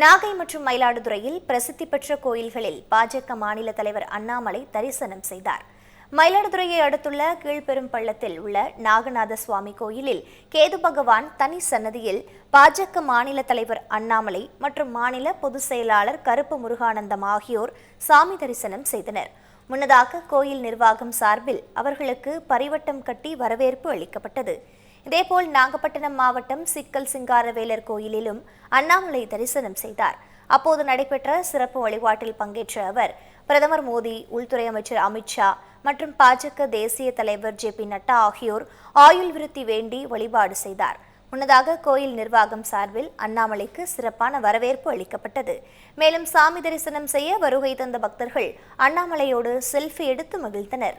நாகை மற்றும் மயிலாடுதுறையில் பிரசித்தி பெற்ற கோயில்களில் பாஜக மாநில தலைவர் அண்ணாமலை தரிசனம் செய்தார். மயிலாடுதுறையை அடுத்துள்ள கீழ்பெரும்பள்ளத்தில் உள்ள நாகநாத சுவாமி கோயிலில் கேது பகவான் தனி சன்னதியில் பாஜக மாநில தலைவர் அண்ணாமலை மற்றும் மாநில பொதுச் செயலாளர் கருப்பு முருகானந்தம் ஆகியோர் சாமி தரிசனம் செய்தனர். முன்னதாக கோயில் நிர்வாகம் சார்பில் அவர்களுக்கு பரிவட்டம் கட்டி வரவேற்பு அளிக்கப்பட்டது. இதேபோல் நாகப்பட்டினம் மாவட்டம் சிக்கல் சிங்காரவேலர் கோயிலிலும் அண்ணாமலை தரிசனம் செய்தார். அப்போது நடைபெற்ற சிறப்பு வழிபாட்டில் பங்கேற்ற அவர் பிரதமர் மோடி உள்துறை அமைச்சர் அமித்ஷா மற்றும் பாஜக தேசிய தலைவர் ஜே பி நட்டா ஆகியோர் ஆயுள் விருத்தி வேண்டி வழிபாடு செய்தார். முன்னதாக கோயில் நிர்வாகம் சார்பில் அண்ணாமலைக்கு சிறப்பான வரவேற்பு அளிக்கப்பட்டது. மேலும் சாமி தரிசனம் செய்ய வருகை தந்த பக்தர்கள் அண்ணாமலையோடு செல்ஃபி எடுத்து மகிழ்ந்தனர்.